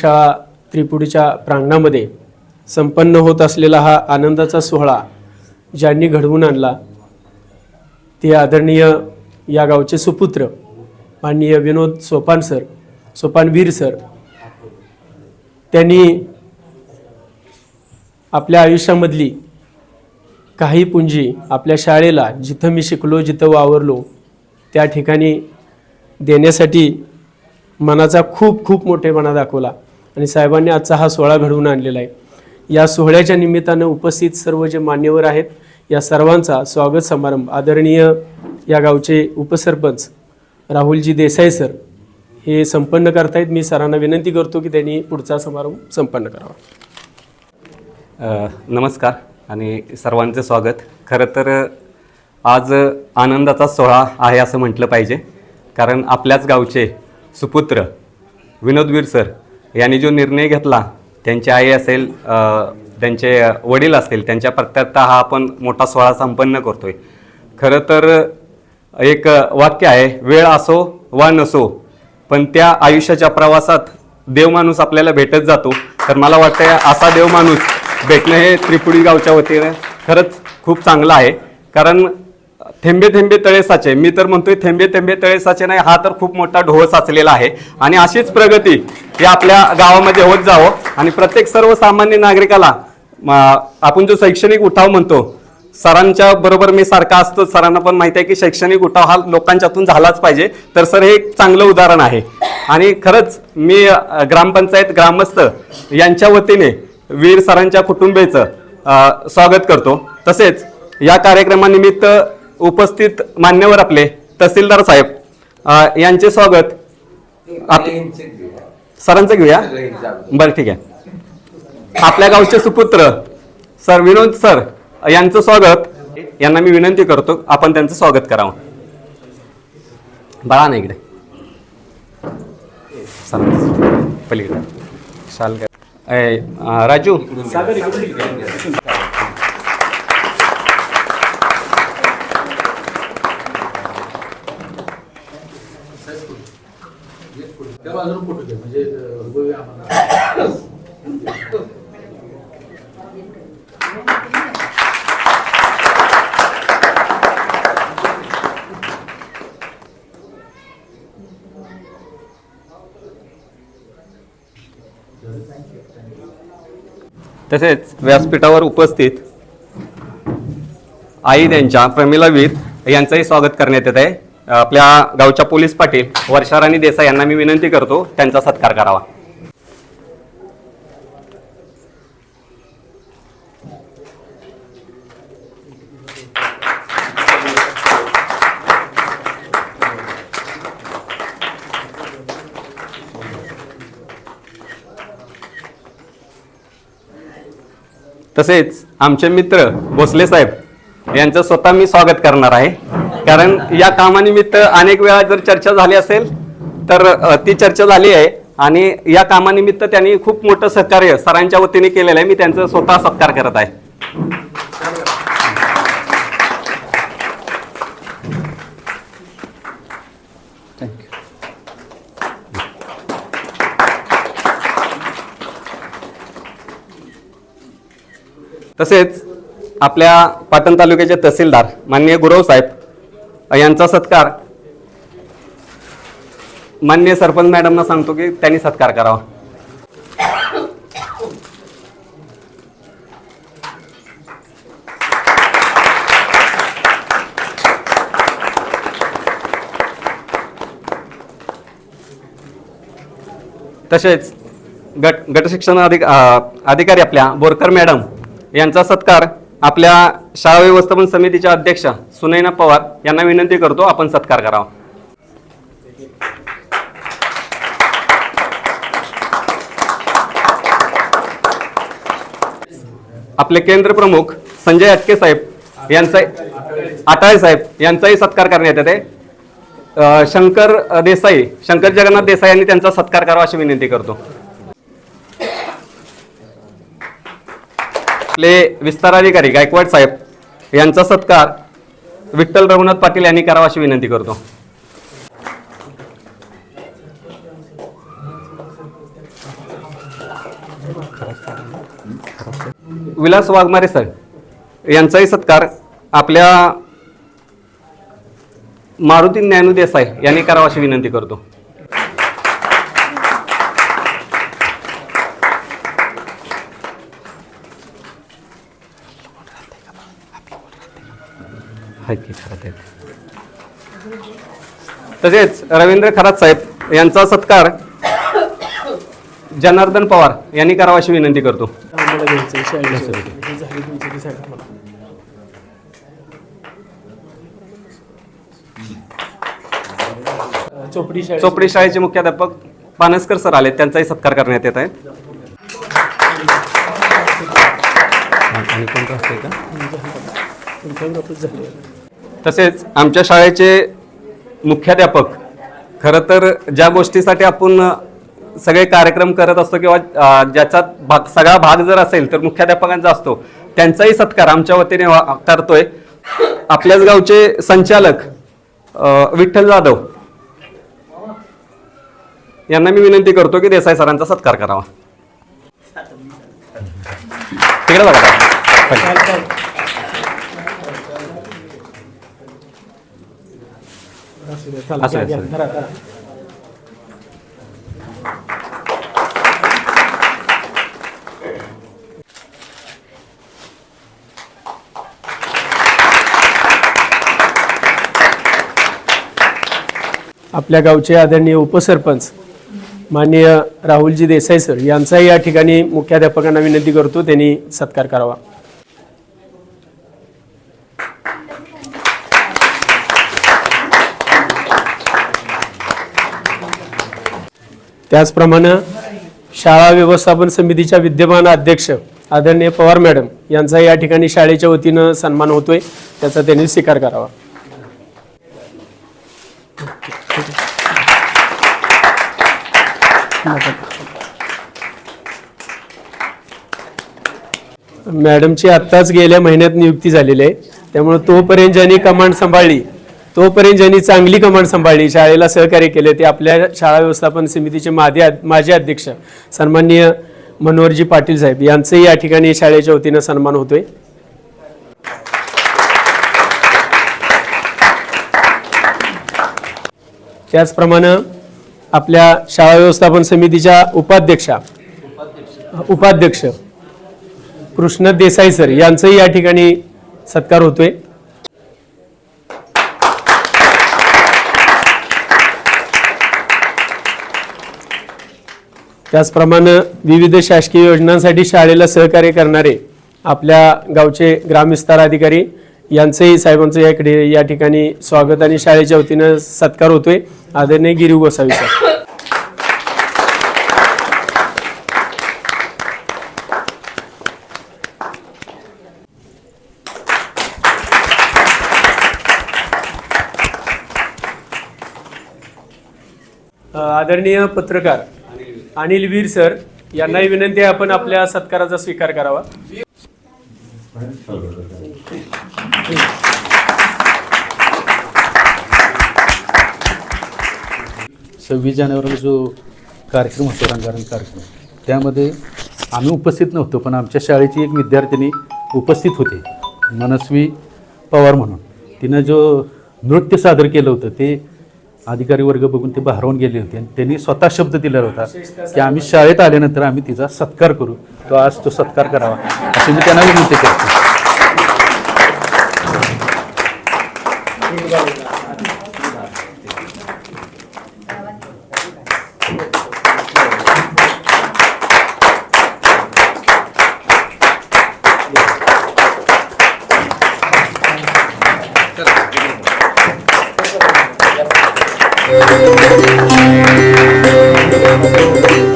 शाळा त्रिपुडीच्या प्रांगणामध्ये संपन्न होत असलेला हा आनंदाचा सोहळा ज्यांनी घडवून आणला ते आदरणीय या गावचे सुपुत्र माननीय विनोद सोपान सर सोपानवीर सर त्यांनी आपल्या आयुष्यामधली काही पुंजी आपल्या शाळेला जिथं मी शिकलो जिथं वावरलो त्या ठिकाणी देण्यासाठी मनाचा खूप खूप मोठेपणा दाखवला. आणि साहेबांनी आजचा हा सोहळा घडवून आणलेला आहे. या सोहळ्याच्या निमित्तानं उपस्थित सर्व जे मान्यवर आहेत या सर्वांचा स्वागत समारंभ आदरणीय या गावचे उपसरपंच राहुलजी देसाई सर हे संपन्न करतायत. मी सरांना विनंती करतो की त्यांनी पुढचा समारंभ संपन्न करावा. नमस्कार आणि सर्वांचं स्वागत. खरं तर आज आनंदाचा सोहळा आहे असं म्हटलं पाहिजे. कारण आपल्याच गावचे सुपुत्र विनोदवीर सर यांनी जो निर्णय घेतला त्यांची आई असेल त्यांचे वडील असतील त्यांच्या प्रत्यात हा आपण मोठा सोहळा संपन्न करतोय. खरं तर एक वाक्य आहे वेळ असो वा नसो पण त्या आयुष्याच्या प्रवासात देव माणूस आपल्याला भेटत जातो. तर मला वाटतं असा देव माणूस भेटणं हे त्रिपुडी गावच्या वतीनं खरंच खूप चांगलं आहे. कारण थेंबे थेंबे तळे साचे. मी तर म्हणतोय थेंबे थेंबे तळे साचे नाही हा तर खूप मोठा ढोळ साचलेला आहे. आणि अशीच प्रगती ही आपल्या गावामध्ये होत जावं. आणि प्रत्येक सर्वसामान्य नागरिकाला आपण जो शैक्षणिक उठाव म्हणतो सरांच्या बरोबर मी सारखा असतो सरांना पण माहिती आहे की शैक्षणिक उठाव हा लोकांच्यातून झालाच पाहिजे. तर सर हे एक चांगलं उदाहरण आहे. आणि खरंच मी ग्रामपंचायत ग्रामस्थ यांच्या वतीने वीर सरांच्या कुटुंबियेचं स्वागत करतो. तसेच या कार्यक्रमानिमित्त उपस्थित मान्यवर आपले तहसीलदार साहेब यांचे स्वागत. आप- सरांचं घेऊया? बरं ठीक आहे. आपल्या गावचे सुपुत्र सर विनोद सर यांचं स्वागत. यांना मी विनंती करतो आपण त्यांचं स्वागत करावं. बाळा ना इकडे. पलीकडे. शाल राजू. त्याला अजून फोटो घ्या म्हणजे अं, उभं राहा आम्हाला. तसेच व्यासपीठावर उपस्थित आई त्यांच्या प्रमिला वीर यांचंही स्वागत करण्यात येत आहे. आपल्या गावच्या पोलीस पाटील वर्षाराणी देसाई यांना मी विनंती करतो त्यांचा सत्कार करावा. तसेच आमचे मित्र भोसले साहेब यांचं स्वतः मी स्वागत करणार आहे. कारण या कामानिमित्त अनेक वेळा जर चर्चा झाली असेल तर ती चर्चा झाली आहे. आणि या कामानिमित्त त्यांनी खूप मोठं सहकार्य सरांच्या वतीने केलेलं आहे. मी त्यांचं स्वतः सत्कार करत आहे. तसेच आपल्या पाटण तालुक्याचे तहसीलदार माननीय गुरव साहेब यांचा सत्कार. मान्य सरपंच मॅडमना सांगतो की त्यांनी सत्कार करावा. तसेच गट गटशिक्षण अधिक अधिकारी आपल्या बोरकर मॅडम यांचा सत्कार आपल्या शाळा व्यवस्थापन समितीच्या अध्यक्षा सुनैना पवार यांना विनंती करतो आपण सत्कार करावा. आपले केंद्र प्रमुख संजय अटके साहेब यांचा आटाळे साहेब यांचाही सत्कार करण्यात येते. शंकर देसाई शंकर जगन्नाथ देसाई यांनी त्यांचा सत्कार करावा अशी विनंती करतो. आपले विस्ताराधिकारी गायकवाड साहेब यांचा सत्कार विठ्ठल रघुनाथ पाटील यांनी करावा अशी विनंती करतो. विलास वाघमारे सर यांचाही सत्कार आपल्या मारुती ज्ञानू देसाई यांनी करावा अशी विनंती करतो. आहेत की खरात आहेत. तसेच रवींद्र खरात साहेब यांचा सत्कार जनार्दन पवार यांनी करावा अशी विनंती करतो. हे चोपडी शाळेचे मुख्याध्यापक पानसकर सर आले त्यांचाही सत्कार करण्यात येत आहे. आणि कोणतं असतंय का? तसेच आमच्या शाळेचे मुख्याध्यापक खरं तर ज्या गोष्टीसाठी आपण सगळे कार्यक्रम करत असतो किंवा ज्याचा भाग सगळा भाग जर असेल तर मुख्याध्यापकांचा असतो त्यांचाही सत्कार आमच्या वतीने वा- करतोय. आपल्याच गावचे संचालक विठ्ठल जाधव. यांना मी विनंती करतो की देसाई सरांचा सत्कार करावा. तिकडे बघा. असू चला, असू घ्या, असू. आपल्या गावचे आदरणीय उपसरपंच माननीय राहुलजी देसाई सर यांचाही या ठिकाणी मुख्याध्यापकांना विनंती करतो त्यांनी सत्कार करावा त्याचप्रमाणे शाळा व्यवस्थापन समितीच्या विद्यमान अध्यक्ष आदरणीय पवार मॅडम यांचा या ठिकाणी शाळेच्या वतीनं सन्मान होतोय. त्याचा त्यांनी स्वीकार करावा. मॅडमची आत्ताच गेल्या महिन्यात नियुक्ती झालेली आहे. त्यामुळे तोपर्यंत ज्यांनी कमांड सांभाळली तोपर्यंत ज्यांनी चांगली कमांड सांभाळली शाळेला सहकार्य केले ते आपल्या शाळा व्यवस्थापन समितीचे माझे माजी अध्यक्ष सन्माननीय मनोहरजी पाटील साहेब यांचंही या ठिकाणी शाळेच्या वतीनं सन्मान होतोय. त्याचप्रमाणे आपल्या शाळा व्यवस्थापन समितीच्या उपाध्यक्षा उपाध्यक्ष कृष्ण देसाई सर यांचंही या ठिकाणी सत्कार होतोय. त्याचप्रमाणे विविध शासकीय योजनांसाठी शाळेला सहकार्य करणारे आपल्या गावचे ग्रामविस्तार अधिकारी यांचंही साहेबांचं याकडे या ठिकाणी स्वागत आणि शाळेच्या वतीनं सत्कार होतोय. आदरणीय गिरीव गोसावी सर आदरणीय पत्रकार अनिल वीर सर यांनाही विनंती आहे आपण आपल्या सत्काराचा स्वीकार करावा. सव्वीस जानेवारीला जो कार्यक्रम होता रंगारंग कार्यक्रम त्यामध्ये आम्ही उपस्थित नव्हतो पण आमच्या शाळेची एक विद्यार्थिनी उपस्थित होते मनस्वी पवार म्हणून. तिनं जो नृत्य सादर केलं होतं ते अधिकारी वर्ग बघून ते भारावून गेले होते. आणि त्यांनी स्वतः शब्द दिलेला होता की आम्ही शाळेत आल्यानंतर आम्ही तिचा सत्कार करू. तो आज तो सत्कार करावा. अशी मी त्यांना विनंती करतो. Thank you.